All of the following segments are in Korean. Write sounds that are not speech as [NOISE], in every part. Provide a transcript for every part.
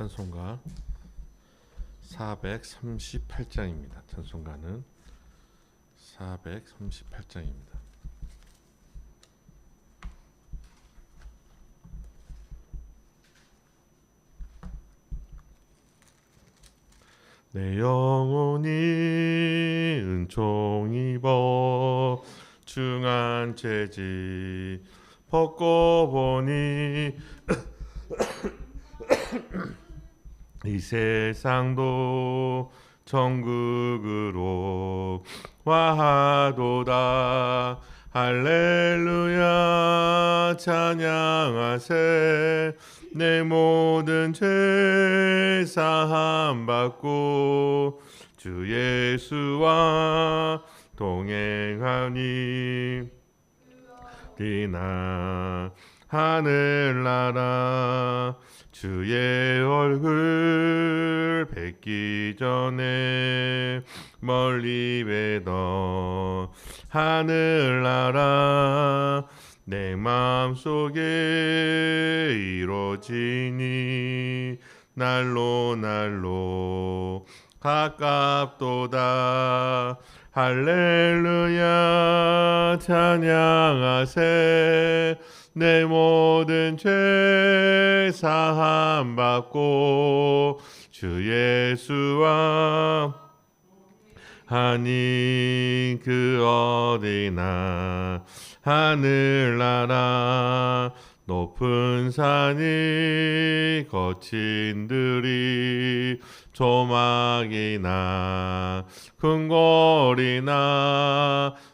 찬송가 438장입니다. 찬송가는 438장입니다. 내 영혼이 은총 입어 중한 죄지 벗고 보니 이 세상도 천국으로 와하도다. 할렐루야 찬양하세. 내 모든 죄 사함 받고 주 예수와 동행하니 디나 하늘나라 주의 얼굴 뵙기 전에 멀리 뵈던 하늘나라 내 마음속에 이루어지니 날로 날로 가깝도다. 할렐루야. 찬양하세 내 모든 죄 사함 받고 주 예수와 하니 그 어디나 하늘나라 높은 산이 거친 들이 조막이나 큰 거리나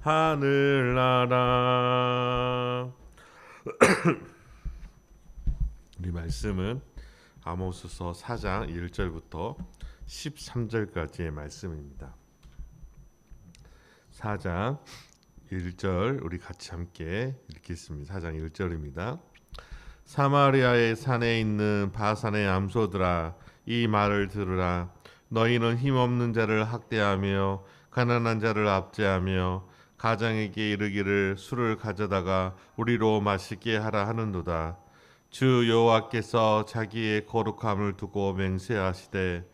하늘나라 [COUGHS] 우리 말씀은 아모스서 4장 1절부터 13절까지의 말씀입니다. 4장 1절 우리 같이 함께 읽겠습니다. 4장 1절입니다. 사마리아의 산에 있는 바산의 암소들아 이 말을 들으라 너희는 힘없는 자를 학대하며 가난한 자를 압제하며 가장에게 이르기를 술을 가져다가 우리로 마시게 하라 하는도다. 주 여호와께서 자기의 거룩함을 두고 맹세하시되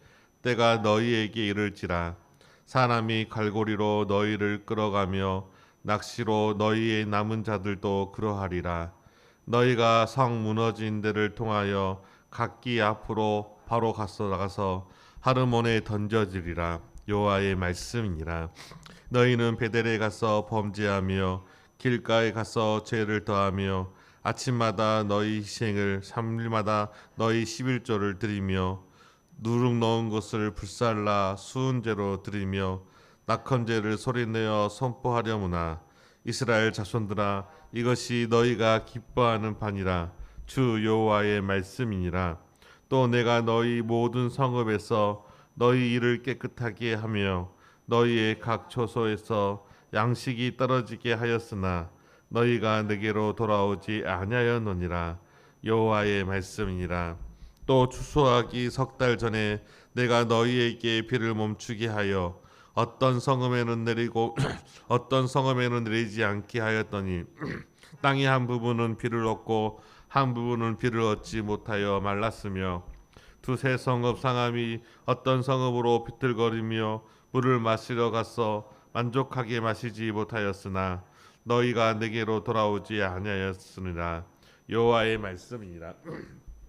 때가 너희에게 이를지라. 사람이 갈고리로 너희를 끌어가며 낚시로 너희의 남은 자들도 그러하리라. 너희가 성 무너진 데를 통하여 각기 앞으로 바로 갔어 나가서 하르몬에 던져지리라. 여호와의 말씀이니라 너희는 베델에 가서 범죄하며 길가에 가서 죄를 더하며 아침마다 너희 희생을 삼일마다 너희 십일조를 드리며 누룩 넣은 것을 불살라 수은제로 드리며 낙헌제를 소리내어 선포하려무나 이스라엘 자손들아 이것이 너희가 기뻐하는 반이라 주 여호와의 말씀이니라. 또 내가 너희 모든 성읍에서 너희 일을 깨끗하게 하며 너희의 각 초소에서 양식이 떨어지게 하였으나 너희가 내게로 돌아오지 아니하였느니라. 여호와의 말씀이니라. 또 추수하기 석 달 전에 내가 너희에게 비를 멈추게 하여 어떤 성읍에는 내리고 [CLEARS THROAT] 어떤 성읍에는 내리지 않게 하였더니 [CLEARS THROAT] 땅의 한 부분은 비를 얻고 한 부분은 비를 얻지 못하여 말랐으며 두세 성읍 상함이 어떤 성읍으로 비틀거리며 물을 마시러 가서 만족하게 마시지 못하였으나 너희가 내게로 돌아오지 아니하였으니라 여호와의 말씀이니라.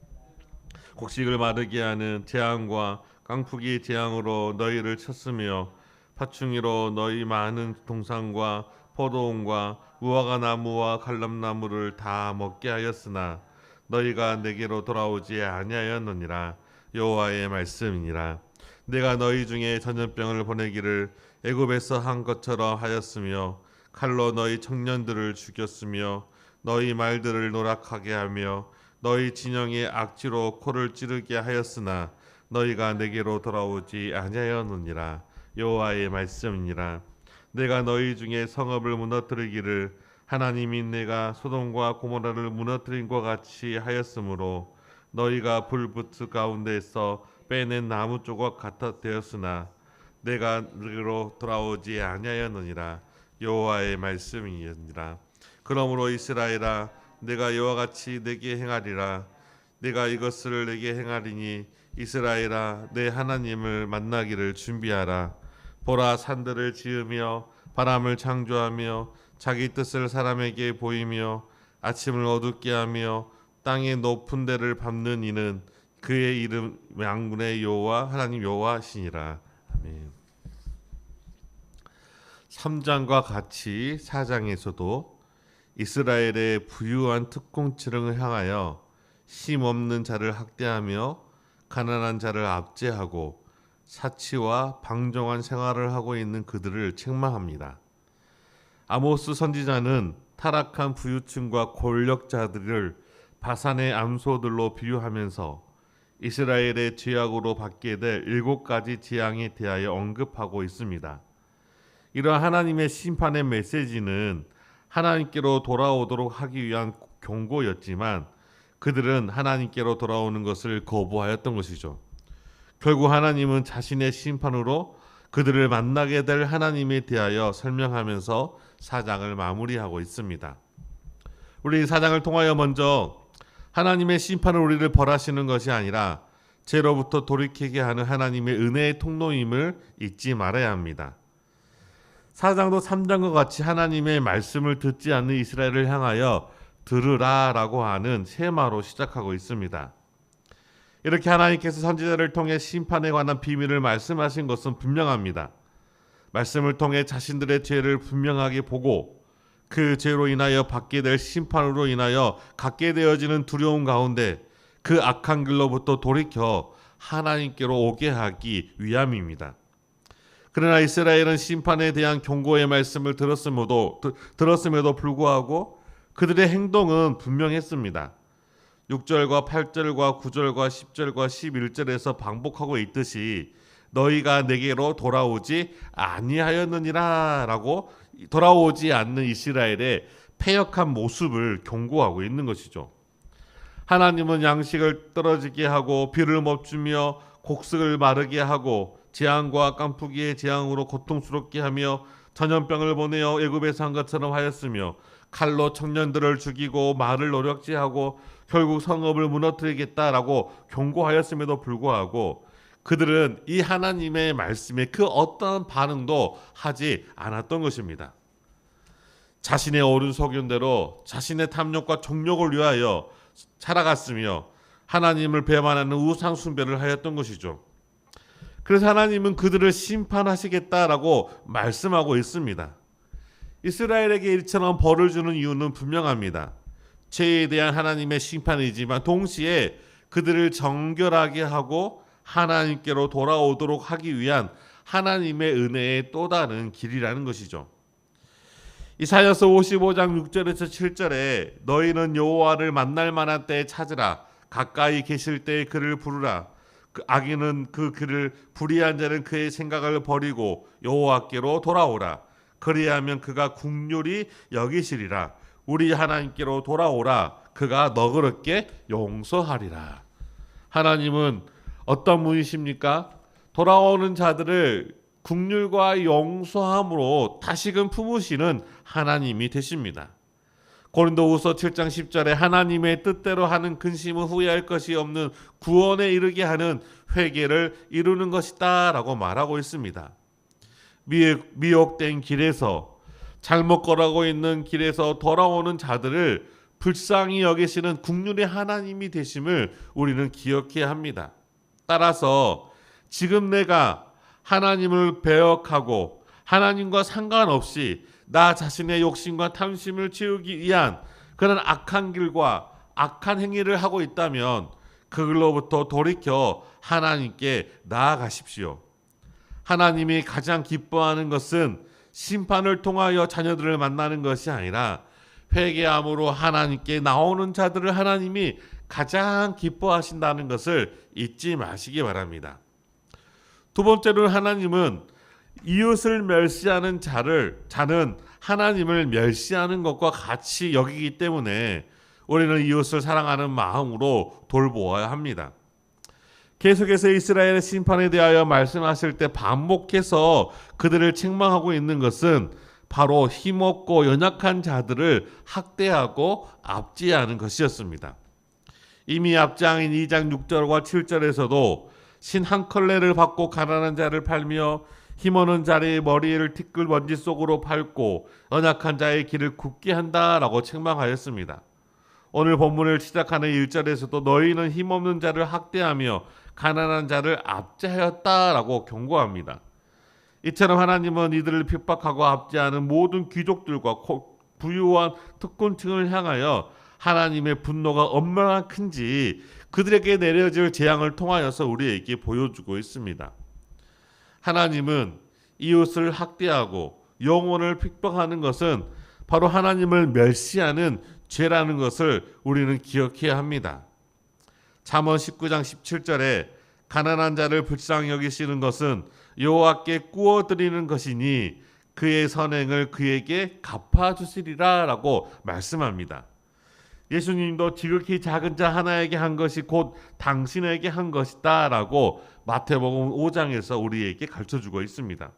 [CLEARS THROAT] 곡식을 마르게 하는 재앙과 깡푸기 재앙으로 너희를 쳤으며 파충이로 너희 많은 동산과 포도원과 무화과 나무와 갈람나무를 다 먹게 하였으나 너희가 내게로 돌아오지 아니하였느니라. 여호와의 말씀이니라 내가 너희 중에 전염병을 보내기를 애굽에서 한 것처럼 하였으며 칼로 너희 청년들을 죽였으며 너희 말들을 노락하게 하며 너희 진영의 악취로 코를 찌르게 하였으나 너희가 내게로 돌아오지 아니하였느니라. 여호와의 말씀이니라. 내가 너희 중에 성읍을 무너뜨리기를 하나님이 내가 소돔과 고모라를 무너뜨린 것 같이 하였으므로 너희가 불붙 가운데서 빼낸 나무 조각 같아 되었으나 내가 너희로 돌아오지 아니하였느니라 여호와의 말씀이니라. 그러므로 이스라엘아 내가 이와 같이 내게 행하리라. 내가 이것을 내게 행하리니 이스라엘아 내 하나님을 만나기를 준비하라. 보라 산들을 지으며 바람을 창조하며 자기 뜻을 사람에게 보이며 아침을 어둡게 하며 땅의 높은 데를 밟는 이는 그의 이름 양군의 여호와 하나님 여호와시니라 아멘. 3장과 같이 4장에서도 이스라엘의 부유한 특공층을 향하여 심 없는 자를 학대하며 가난한 자를 압제하고 사치와 방종한 생활을 하고 있는 그들을 책망합니다. 아모스 선지자는 타락한 부유층과 권력자들을 바산의 암소들로 비유하면서 이스라엘의 죄악으로 받게 될 일곱 가지 재앙에 대하여 언급하고 있습니다. 이러한 하나님의 심판의 메시지는 하나님께로 돌아오도록 하기 위한 경고였지만 그들은 하나님께로 돌아오는 것을 거부하였던 것이죠. 결국 하나님은 자신의 심판으로 그들을 만나게 될 하나님에 대하여 설명하면서 사장을 마무리하고 있습니다. 우리 사장을 통하여 먼저 하나님의 심판을 우리를 벌하시는 것이 아니라 죄로부터 돌이키게 하는 하나님의 은혜의 통로임을 잊지 말아야 합니다. 사장도 3장과 같이 하나님의 말씀을 듣지 않는 이스라엘을 향하여 들으라라고 하는 세마로 시작하고 있습니다. 이렇게 하나님께서 선지자를 통해 심판에 관한 비밀을 말씀하신 것은 분명합니다. 말씀을 통해 자신들의 죄를 분명하게 보고 그 죄로 인하여 받게 될 심판으로 인하여 갖게 되어지는 두려움 가운데 그 악한 길로부터 돌이켜 하나님께로 오게 하기 위함입니다. 그러나 이스라엘은 심판에 대한 경고의 말씀을 들었음에도 들었음에도 불구하고 그들의 행동은 분명했습니다. 6절과 8절과 9절과 10절과 11절에서 반복하고 있듯이 너희가 내게로 돌아오지 아니하였느니라라고 돌아오지 않는 이스라엘의 패역한 모습을 경고하고 있는 것이죠. 하나님은 양식을 떨어지게 하고 비를 멈추며 곡식을 마르게 하고 재앙과 깐풍기의 재앙으로 고통스럽게 하며 전염병을 보내어 애굽에서 한 것처럼 하였으며 칼로 청년들을 죽이고 말을 노력지하고 결국 성읍을 무너뜨리겠다라고 경고하였음에도 불구하고 그들은 이 하나님의 말씀에 그 어떠한 반응도 하지 않았던 것입니다. 자신의 옳은 소견대로 자신의 탐욕과 정욕을 위하여 살아갔으며 하나님을 배반하는 우상 숭배를 하였던 것이죠. 그래서 하나님은 그들을 심판하시겠다라고 말씀하고 있습니다. 이스라엘에게 이처럼 벌을 주는 이유는 분명합니다. 죄에 대한 하나님의 심판이지만 동시에 그들을 정결하게 하고 하나님께로 돌아오도록 하기 위한 하나님의 은혜의 또 다른 길이라는 것이죠. 이사야서 55장 6절에서 7절에 너희는 여호와를 만날 만한 때에 찾으라. 가까이 계실 때에 그를 부르라. 그 악인은 그 그를 불의한 자는 그의 생각을 버리고 여호와께로 돌아오라. 그리하면 그가 국률이 여기시리라. 우리 하나님께로 돌아오라. 그가 너그럽게 용서하리라. 하나님은 어떤 분이십니까? 돌아오는 자들을 국률과 용서함으로 다시금 품으시는 하나님이 되십니다. 고린도후서 7장 10절에 하나님의 뜻대로 하는 근심은 후회할 것이 없는 구원에 이르게 하는 회개를 이루는 것이다라고 말하고 있습니다. 미혹 된 길에서 잘못 걸어가고 있는 길에서 돌아오는 자들을 불쌍히 여기시는 국률의 하나님이 되심을 우리는 기억해야 합니다. 따라서 지금 내가 하나님을 배역하고 하나님과 상관없이 나 자신의 욕심과 탐심을 채우기 위한 그런 악한 길과 악한 행위를 하고 있다면 그걸로부터 돌이켜 하나님께 나아가십시오. 하나님이 가장 기뻐하는 것은 심판을 통하여 자녀들을 만나는 것이 아니라 회개함으로 하나님께 나오는 자들을 하나님이 가장 기뻐하신다는 것을 잊지 마시기 바랍니다. 두 번째로 하나님은 이웃을 멸시하는 자를 자는 하나님을 멸시하는 것과 같이 여기기 때문에 우리는 이웃을 사랑하는 마음으로 돌보아야 합니다. 계속해서 이스라엘의 심판에 대하여 말씀하실 때 반복해서 그들을 책망하고 있는 것은 바로 힘없고 연약한 자들을 학대하고 압제하는 것이었습니다. 이미 앞장인 2장 6절과 7절에서도 신 한 컬레를 받고 가난한 자를 팔며 힘없는 자의 머리를 티끌 먼지 속으로 밟고 연약한 자의 길을 굳게 한다라고 책망하였습니다. 오늘 본문을 시작하는 1절에서도 너희는 힘없는 자를 학대하며 가난한 자를 압제하였다라고 경고합니다. 이처럼 하나님은 이들을 핍박하고 압제하는 모든 귀족들과 부유한 특권층을 향하여 하나님의 분노가 얼마나 큰지 그들에게 내려질 재앙을 통하여서 우리에게 보여주고 있습니다. 하나님은 이웃을 학대하고 영혼을 핍박하는 것은 바로 하나님을 멸시하는 죄라는 것을 우리는 기억해야 합니다. 잠언 19장 17절에 가난한 자를 불쌍히 여기시는 것은 여호와께 구워 드리는 것이니 그의 선행을 그에게 갚아 주시리라라고 말씀합니다. 예수님도 지극히 작은 자 하나에게 한 것이 곧 당신에게 한 것이다라고 마태복음 5장에서 우리에게 가르쳐 주고 있습니다.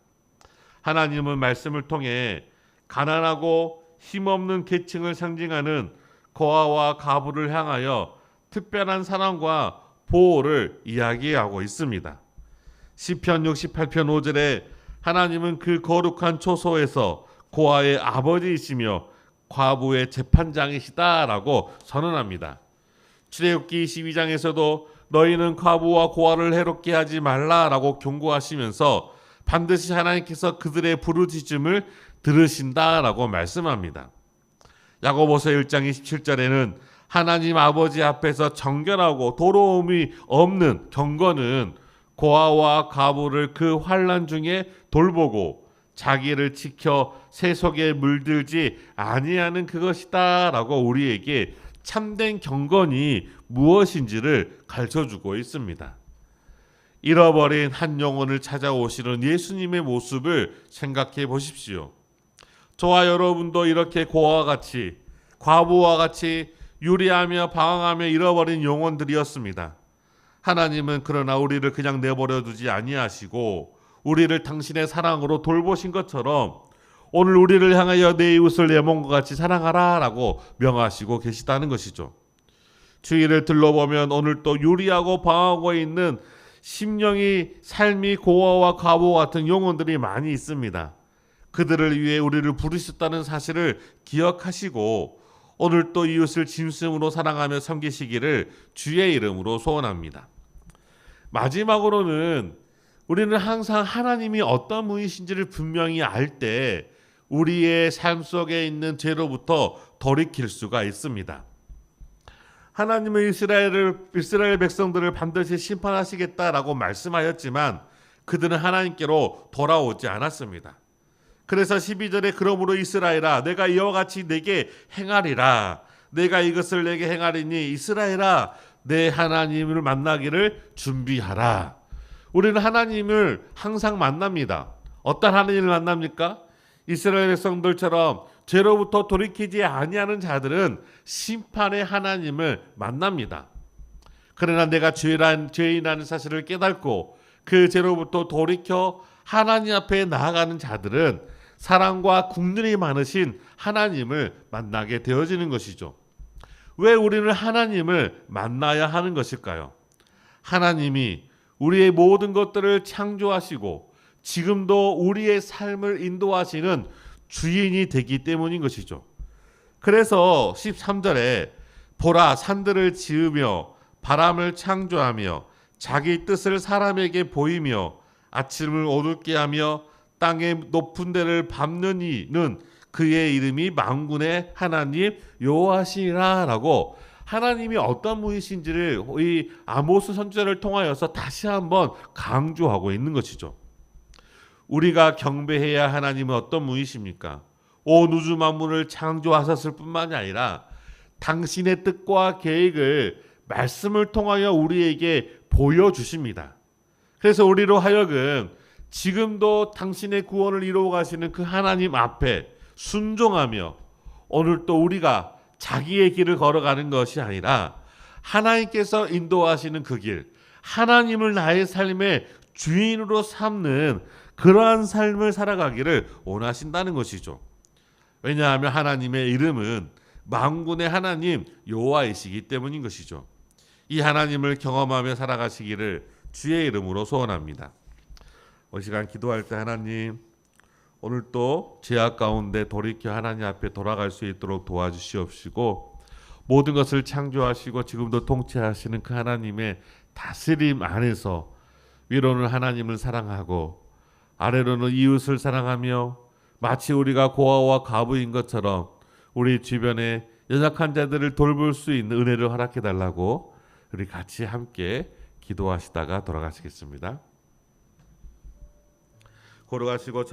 하나님은 말씀을 통해 가난하고 힘없는 계층을 상징하는 고아와 가부를 향하여 특별한 사랑과 보호를 이야기하고 있습니다. 시편 68편 5절에 하나님은 그 거룩한 초소에서 고아의 아버지이시며 과부의 재판장이시다라고 선언합니다. 출애굽기 22장에서도 너희는 과부와 고아를 해롭게 하지 말라라고 경고하시면서 반드시 하나님께서 그들의 부르짖음을 들으신다라고 말씀합니다. 야고보서 1장 27절에는 하나님 아버지 앞에서 정결하고 도로움이 없는 경건은 고아와 가부를 그 환란 중에 돌보고 자기를 지켜 세속에 물들지 아니하는 그것이다라고 우리에게 참된 경건이 무엇인지를 가르쳐 주고 있습니다. 잃어버린 한 영혼을 찾아오시는 예수님의 모습을 생각해 보십시오. 저와 여러분도 이렇게 고아와 같이 과부와 같이 유리하며 방황하며 잃어버린 영혼들이었습니다. 하나님은 그러나 우리를 그냥 내버려 두지 아니하시고 우리를 당신의 사랑으로 돌보신 것처럼 오늘 우리를 향하여 내 이웃을 내 몸과 같이 사랑하라라고 명하시고 계시다는 것이죠. 주위를 둘러보면 오늘 또 유리하고 방하고 있는 심령이 삶이 고아와 가보 같은 영혼들이 많이 있습니다. 그들을 위해 우리를 부르셨다는 사실을 기억하시고 오늘 또 이웃을 진심으로 사랑하며 섬기시기를 주의 이름으로 소원합니다. 마지막으로는 우리는 항상 하나님이 어떤 분이신지를 분명히 알 때 우리의 삶 속에 있는 죄로부터 돌이킬 수가 있습니다. 하나님은 이스라엘을 이스라엘 백성들을 반드시 심판하시겠다라고 말씀하였지만 그들은 하나님께로 돌아오지 않았습니다. 그래서 12절에 그러므로 이스라엘아 내가 이와 같이 내게 행하리라 내가 이것을 내게 행하리니 이스라엘아 내 하나님을 만나기를 준비하라. 우리는 하나님을 항상 만납니다. 어떤 하나님을 만납니까? 이스라엘 백성들처럼 죄로부터 돌이키지 아니하는 자들은 심판의 하나님을 만납니다. 그러나 내가 죄란 죄인이라는 사실을 깨닫고 그 죄로부터 돌이켜 하나님 앞에 나아가는 자들은 사랑과 국률이 많으신 하나님을 만나게 되어지는 것이죠. 왜 우리는 하나님을 만나야 하는 것일까요? 하나님이 우리의 모든 것들을 창조하시고 지금도 우리의 삶을 인도하시는 주인이 되기 때문인 것이죠. 그래서 13절에 보라 산들을 지으며 바람을 창조하며 자기 뜻을 사람에게 보이며 아침을 어둡게 하며 땅의 높은 데를 밟는 이는 그의 이름이 망군의 하나님 여호와시라라고 하나님이 어떤 분이신지를 이 아모스 선지자를 통하여서 다시 한번 강조하고 있는 것이죠. 우리가 경배해야 하나님은 어떤 분이십니까? 온 우주 만물을 창조하셨을 뿐만이 아니라 당신의 뜻과 계획을 말씀을 통하여 우리에게 보여주십니다. 그래서 우리로 하여금 지금도 당신의 구원을 이루어 가시는 그 하나님 앞에 순종하며 오늘 또 우리가 자기의 길을 걸어가는 것이 아니라 하나님께서 인도하시는 그 길, 하나님을 나의 삶의 주인으로 삼는 그러한 삶을 살아가기를 원하신다는 것이죠. 왜냐하면 하나님의 이름은 만군의 하나님 여호와이시기 때문인 것이죠. 이 하나님을 경험하며 살아가시기를 주의 이름으로 소원합니다. 이 시간 기도할 때 하나님 오늘 또 죄악 가운데 돌이켜 하나님 앞에 돌아갈 수 있도록 도와주시옵시고 모든 것을 창조하시고 지금도 통치하시는 그 하나님의 다스림 안에서 위로는 하나님을 사랑하고 아래로는 이웃을 사랑하며 마치 우리가 고아와 과부인 것처럼 우리 주변에 연약한 자들을 돌볼 수 있는 은혜를 허락해 달라고 우리 같이 함께 기도하시다가 돌아가시겠습니다. 걸어가시고